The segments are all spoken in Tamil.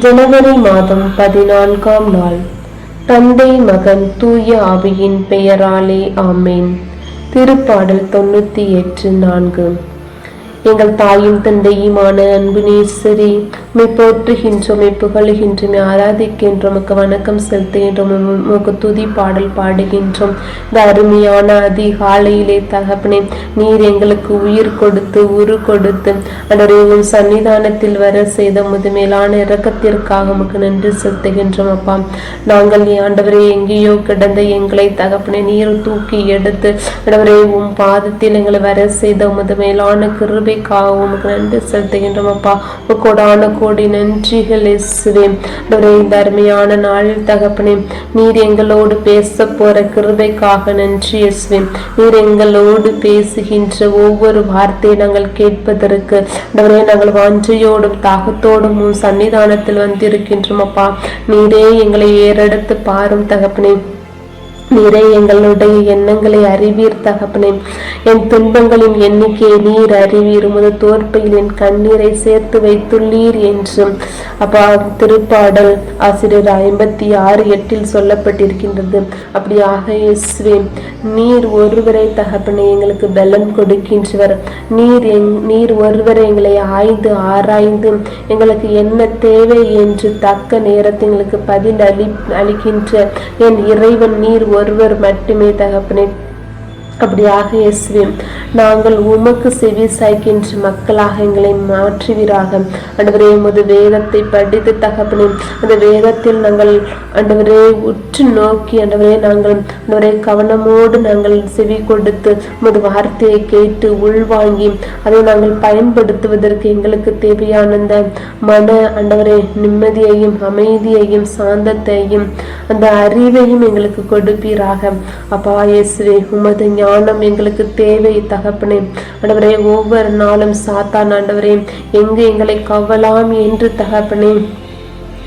ஜனவரி மாதம் பதினான்காம் நாள். தந்தை மகன் தூய ஆவியின் பெயராலே ஆமேன். திருப்பாடல் தொண்ணூத்தி எட்டு நான்கு. எங்கள் தாயும் தந்தையுமான அன்பு நேசரி மை போற்றுகின்றோம் மை புகழுகின்றோம் ஆராதிக்கின்றோம் உமக்கு வணக்கம் செலுத்துகின்றோம் உமக்கு துதி பாடல் பாடுகின்றோம். இந்த அருமையான அதிகாலையிலே தகப்பனே நீர் எங்களுக்கு உயிர் கொடுத்து உரு கொடுத்து அன்றே உன் சன்னிதானத்தில் வர செய்த முதுமேலான இறக்கத்திற்காக உமக்கு நன்றி செலுத்துகின்றோம் அப்பா. நாங்கள் நீ ஆண்டவரே எங்கேயோ கிடந்த எங்களை தகப்பனே நீர் தூக்கி எடுத்து ஆண்டவரே உன் பாதத்தில் எங்களை வர செய்த முதுமையிலான கிருபை கிருபைக்காக உமக்கு நன்றி செலுத்துகின்றோம் அப்பா உக்கோடான கோடி நன்றிகள் இசுவே ஆண்டவரே இந்த அருமையான நாளில் தகப்பனே நீர் எங்களோடு பேச போற கிருபைக்காக நன்றி இசுவே நீர் எங்களோடு பேசுகின்ற ஒவ்வொரு வார்த்தையை நாங்கள் கேட்பதற்கு ஆண்டவரே நாங்கள் வாஞ்சையோடும் தாகத்தோடும் சன்னிதானத்தில் வந்திருக்கின்றோம் அப்பா நீரே எங்களை ஏறெடுத்து பாரும் தகப்பனே. நீரே எங்களுடைய எண்ணங்களை அறிவீர் தகப்பனே. என் துன்பங்களின் எண்ணிக்கையை நீர் அறிவீர். உமது தோற்பையில் என் கண்ணீரை சேர்த்து வைத்துள்ளீர் என்று அப்பா திருப்பாடல் ஆசிரியர் ஐம்பத்தி ஆறு எட்டில் சொல்லப்பட்டிருக்கின்றது. அப்படியாக இயேசுவே நீர் ஒருவரை தகப்பனே எங்களுக்கு பலம் கொடுக்கின்றவர். நீர் எங் நீர் ஒருவரை எங்களை ஆய்ந்து ஆராய்ந்து எங்களுக்கு என்ன தேவை என்று தக்க நேரத்தில் எங்களுக்கு பதில் அளி அளிக்கின்ற என் இறைவன் நீர் ஒருவர் மட்டுமே தகப்பனே அப்படியாக இயேசுவே நாங்கள் உமக்கு செவி சாய்க்கின்ற மக்களாக எங்களை மாற்றுவீராக. அன்றுவரே உமது வேதத்தை படித்து தகப்பனே அந்த வேதத்தில் நாங்கள் அன்றுவரே உற்று நோக்கி அன்றுவரே நாங்கள் அன்றுவரே கவனமோடு நாங்கள் செவி கொடுத்து உமது வார்த்தையை கேட்டு உள்வாங்கி அதை நாங்கள் பயன்படுத்துவதற்கு எங்களுக்கு தேவையான அந்த மன ஆண்டவரே நிம்மதியையும் அமைதியையும் சாந்தத்தையும் அந்த அறிவையும் எங்களுக்கு கொடுப்பீராக. அப்பா இயேசுவே உமது ஞானம் எங்களுக்கு தேவை தகப்பனே. ஆண்டவரே ஒவ்வொரு நாளும் சாத்தான் ஆண்டவரே. எங்கு எங்களை கவலாம் என்று தகப்பனே.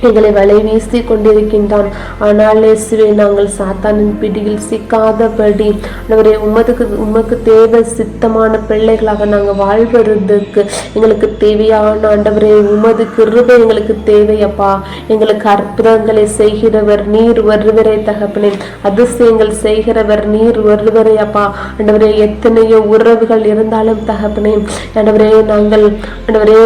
எங்களை வலை வீசி கொண்டிருக்கின்றான். ஆனால் இயேசுவே நாங்கள் சாத்தானின் பிடியில் சிக்காதபடி அவரே உமதுக்கு உமக்கு தேவை சித்தமான பிள்ளைகளாக நாங்கள் வாழ்வதற்கு எங்களுக்கு தேவையான ஆண்டவரே உமது கிருபை எங்களுக்கு தேவையப்பா எங்களுக்கு அற்புதங்களை செய்கிறவர் நீர் ஒருவரே தகப்பனே. அதிசயங்கள் செய்கிறவர் நீர் ஒருவரே அப்பா. ஆண்டவரே எத்தனையோ உறவுகள் இருந்தாலும் தகப்பனே ஆண்டவரே நாங்கள் ஆண்டவரே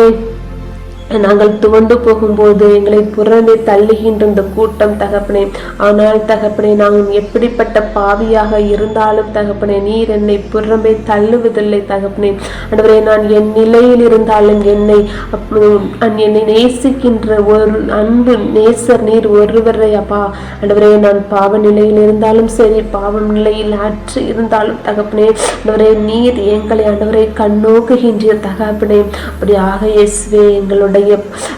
நாங்கள் துவண்டு போகும்போது எங்களை புறந்தே தள்ளுகின்ற இந்த கூட்டம் தகப்பனே. ஆனால் தகப்பனே நாங்கள் எப்படிப்பட்ட பாவியாக இருந்தாலும் தகப்பனே நீர் என்னை புறமே தள்ளுவதில்லை தகப்பனே. அன்றுவரே நான் என் நிலையில் இருந்தாலும் என்னை என்னை நேசிக்கின்ற ஒரு அன்பு நேசர் நீர் ஒருவரை அப்பா. அன்றுவரே நான் பாவ நிலையில் இருந்தாலும் சரி பாவம் நிலையில் அற்று இருந்தாலும் தகப்பனே அன்றுவரே நீர் எங்களை அன்றுவரை கண்ணோக்குகின்ற தகப்பனே. அப்படியாக இயேசுவே எங்களுடைய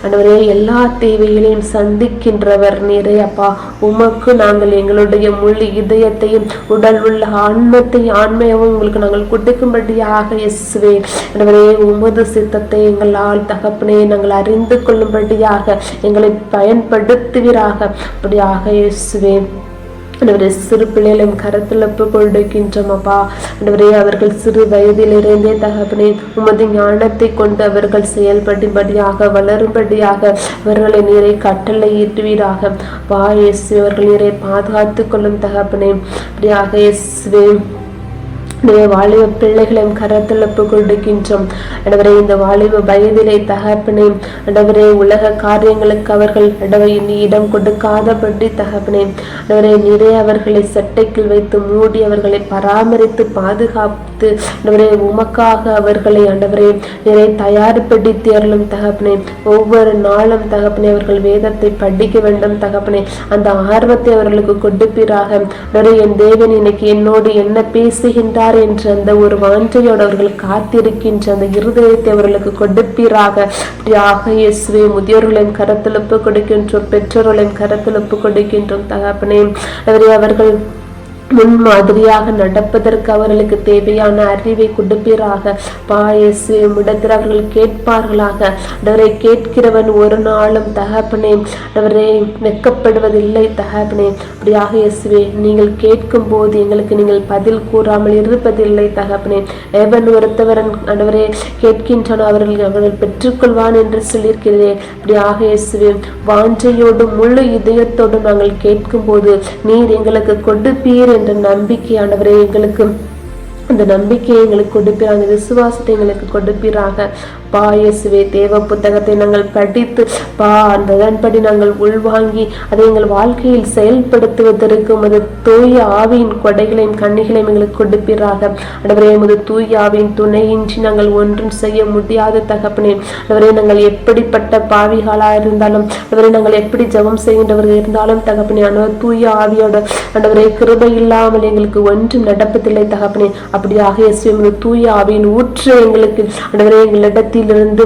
ஆண்டவரே எல்லா தேவைகளையும் சந்திக்கின்றவர் நீரே அப்பா. உமக்கு நாங்கள் எங்களுடைய முழு இதயத்தையும் உடல் உள்ள ஆன்மத்தையும் ஆன்மையவும் உங்களுக்கு நாங்கள் கொடுக்கும்படியாக இயேசுவே. ஆண்டவரே உமது சித்தத்தை எங்களால் தகப்பனே நாங்கள் அறிந்து கொள்ளும்படியாக எங்களை பயன்படுத்துவீராக. அப்படியாக இயேசுவே. ஆண்டவரே சிறு பிள்ளைகளையும் கரத்தில் ஒப்பு அப்பா ஆண்டவரே அவர்கள் சிறு வயதிலிருந்தே தகப்பனே உமது ஞானத்தை கொண்டு அவர்கள் செயல்படும்படியாக வளரும்படியாக அவர்களை நீரை கட்டளை ஈட்டுவீராக. வா இயேசு அவர்கள் நீரை பாதுகாத்து கொள்ளும் தகப்பனே. அப்படியாக இயேசுவே உடைய வாலிப பிள்ளைகளையும் கரத்தில் கொடுக்கின்றோம் ஆண்டவரே இந்த வாலிப வயதிலே தகப்பனே ஆண்டவரே உலக காரியங்களுக்கு அவர்கள் ஆண்டவரே நீ இடம் கொடுக்காதபடி தகப்பனே ஆண்டவரே நிறைய அவர்களை சட்டைக்குள் வைத்து மூடி அவர்களை பராமரித்து பாதுகாத்து ஆண்டவரே உமக்காக அவர்களை அண்டவரே நிறை தயார்படி அருளும் தகப்பனே. ஒவ்வொரு நாளும் தகப்பனே அவர்கள் வேதத்தை படிக்க வேண்டும் தகப்பனே. அந்த ஆர்வத்தை அவர்களுக்கு கொடுப்பீராக. ஆண்டவரே என் தேவன் இன்னைக்கு என்னோடு என்ன பேசுகின்றார் என்ற அந்த ஒரு வாஞ்சையோடு அவர்கள் காத்திருக்கின்ற அந்த இருதயத்தை அவர்களுக்கு கொடுப்பீராக. அப்படியாக இயேசுவே முதியோர்களையும் கரத்தில் ஒப்பு கொடுக்கின்றோம் பெற்றோர்களையும் கரத்தில் ஒப்பு கொடுக்கின்றோம் தகப்பனே அவர்கள் முன்மாதிரியாக நடப்பதற்கு அவர்களுக்கு தேவையான அறிவை கொடுப்பீராக பாயசு இடத்தில் அவர்கள் கேட்பார்களாக. அவரை கேட்கிறவன் ஒரு நாளும் தகப்பனே அவரை வெக்கப்படுவதில்லை தகப்பனே. அப்படியாக இயேசுவே நீங்கள் கேட்கும் போது எங்களுக்கு நீங்கள் பதில் கூறாமல் இருப்பதில்லை தகப்பனே. எவன் ஒருத்தவரன் ஆண்டவரே கேட்கின்றன அவர்கள் அவர்கள் பெற்றுக்கொள்வான் என்று சொல்லியிருக்கிறதே. அப்படியாக இயேசுவே வாஞ்சையோடும் முழு இதயத்தோடும் நாங்கள் கேட்கும்போது நீர் எங்களுக்கு கொடுப்பீர் என்ற நம்பிக்கையானவரே எங்களுக்கு அந்த நம்பிக்கையை எங்களுக்கு கொடுப்பீர் அந்த விசுவாசத்தை எங்களுக்கு கொடுப்பீராக. பா இயேசுவே தேவ புத்தகத்தை நாங்கள் படித்து பா அந்த அதன்படி நாங்கள் உள்வாங்கி அதை எங்கள் வாழ்க்கையில் செயல்படுத்துவதற்கு உமது தூய ஆவியின் கொடைகளையும் கண்ணிகளையும் எங்களுக்கு கொடுப்பீராக. அடவரே உமது தூய ஆவியின் துணையின்றி நாங்கள் ஒன்றும் செய்ய முடியாத தகப்பனே. அடவரே நாங்கள் எப்படிப்பட்ட பாவிகளாக இருந்தாலும் அடவரே நாங்கள் எப்படி ஜபம் செய்கின்றவர்கள் இருந்தாலும் தகப்பனே ஆனால் தூய ஆவியோட அடவரே கிருபை இல்லாமல் எங்களுக்கு ஒன்றும் நடப்பதில்லை தகப்பனே. அப்படியாக இயேசுவே தூய ஆவியின் ஊற்று எங்களுக்கு அடவரே எங்களிடத்தில் எங்களிடத்திலிருந்து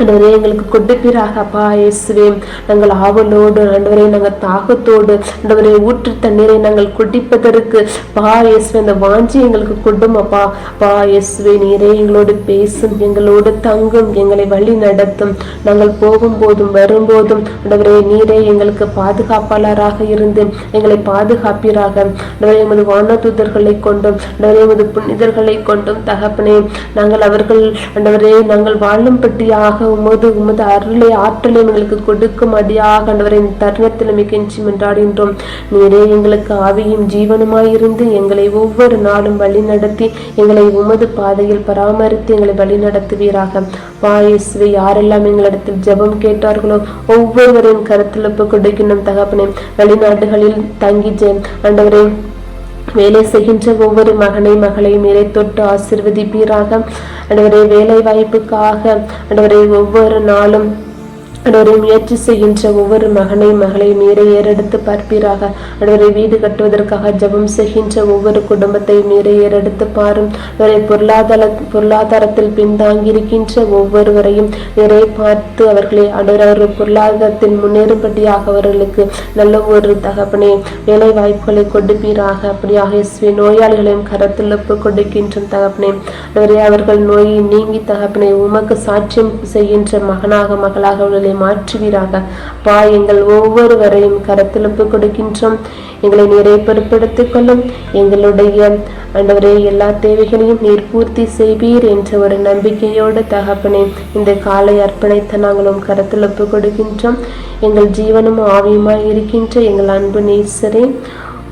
ஆண்டவரே எங்களுக்கு கொடுப்பீராக அப்பா இயேசுவே. நாங்கள் ஆவலோடு ஆண்டவரே நாங்கள் தாகத்தோடு ஆண்டவரே ஊற்று தண்ணீரை நாங்கள் குடிப்பதற்கு. பா இயேசுவே அந்த வாஞ்சி எங்களுக்கு கொடும் அப்பா. பா இயேசுவே நீரே எங்களோடு பேசும் எங்களோடு தங்கும் எங்களை வழி நடத்தும். நாங்கள் போகும்போதும் வரும்போதும் ஆண்டவரே நீரே எங்களுக்கு பாதுகாப்பாளராக இருந்து எங்களை பாதுகாப்பீராக. ஆண்டவரே எமது வானதூதர்களை கொண்டும் ஆண்டவரே எமது புனிதர்களை கொண்டும் தகப்பனே நாங்கள் அவர்கள் ஆண்டவரே நாங்கள் வாழும்பட்டியாக உமது உமது அருளை ஆற்றலை எங்களுக்கு கொடுக்கும் அடியாக ஆண்டவரை இந்த தருணத்தில் மிகஞ்சி மன்றாடுகின்றோம். நீரே எங்களுக்கு ஆவியும் ஜீவனுமாயிருந்து எங்களை ஒவ்வொரு நாளும் வழி நடத்தி எங்களை உமது பாதையில் பராமரித்து எங்களை வழி நடத்துவீராக வாயசுவை யாரெல்லாம் எங்களிடத்தில் ஜெபம் கேட்டார்களோ ஒவ்வொருவரின் கருத்தில் ஒப்பு கொடுக்கணும் தகப்பனே வெளிநாடுகளில் தங்கி ஜெயம் ஆண்டவரே வேலை செய்கின்ற ஒவ்வொரு மகனை மகளையும் இறை தொட்டு ஆசிர்வதிப்பீராக. அண்டவரை வேலை வாய்ப்புக்காக அண்டவரை ஒவ்வொரு நாளும் அடவரை முயற்சி செய்கின்ற ஒவ்வொரு மகனை மகளை நீரை ஏறெடுத்து பார்ப்பீராக. அடவரை வீடு கட்டுவதற்காக ஜபம் செய்கின்ற ஒவ்வொரு குடும்பத்தை நீரை ஏறெடுத்து பாரும். அவரை பொருளாதார பொருளாதாரத்தில் பின்தாங்கி இருக்கின்ற ஒவ்வொருவரையும் நிறை பார்த்து அவர்களை அடவர் பொருளாதாரத்தில் முன்னேறும்படியாக அவர்களுக்கு நல்ல ஒரு தகப்பனே வேலை வாய்ப்புகளை கொடுப்பீராக. அப்படியாக இஸ்வி நோயாளிகளையும் கரத்தில் ஒப்பு கொடுக்கின்ற தகப்பனே அவரை அவர்கள் நோயை நீங்கி தகப்பனை உமக்கு சாட்சியம் செய்கின்ற மகனாக மகளாக அவர்களை மாற்றுவீராக. பா எங்கள் ஒவ்வொருவரையும் கரத்தில் ஒப்பு கொடுக்கின்றோம். எங்களை நீரை பொறுப்படுத்திக் கொள்ளும் எங்களுடைய ஆண்டவரே எல்லா தேவைகளையும் நீர் பூர்த்தி செய்வீர் என்ற ஒரு நம்பிக்கையோடு தகப்பனே இந்த காலை அர்ப்பணித்த நாங்களும் கரத்தில் ஒப்பு கொடுக்கின்றோம். எங்கள் ஜீவனும் ஆவியுமாய் இருக்கின்ற எங்கள் அன்பு நேசரே.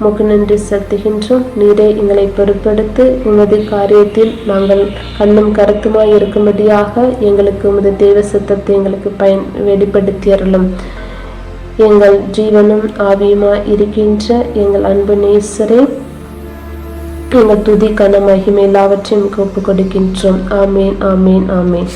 உமக்கு நன்றி செலுத்துகின்றோம். நீரே எங்களை பொறுப்படுத்து உமது காரியத்தில் நாங்கள் கண்ணும் கருத்துமாய் இருக்கும்படியாக எங்களுக்கு உமது தெய்வ சத்தத்தை எங்களுக்கு பயன் வெளிப்படுத்தி அருளும் எங்கள் ஜீவனும் ஆவியுமாய் இருக்கின்ற எங்கள் அன்பு நேசரே எங்கள் துதி கன மகிமை எல்லாவற்றையும் ஒப்புக் கொடுக்கின்றோம் ஆமேன் ஆமேன் ஆமேன்.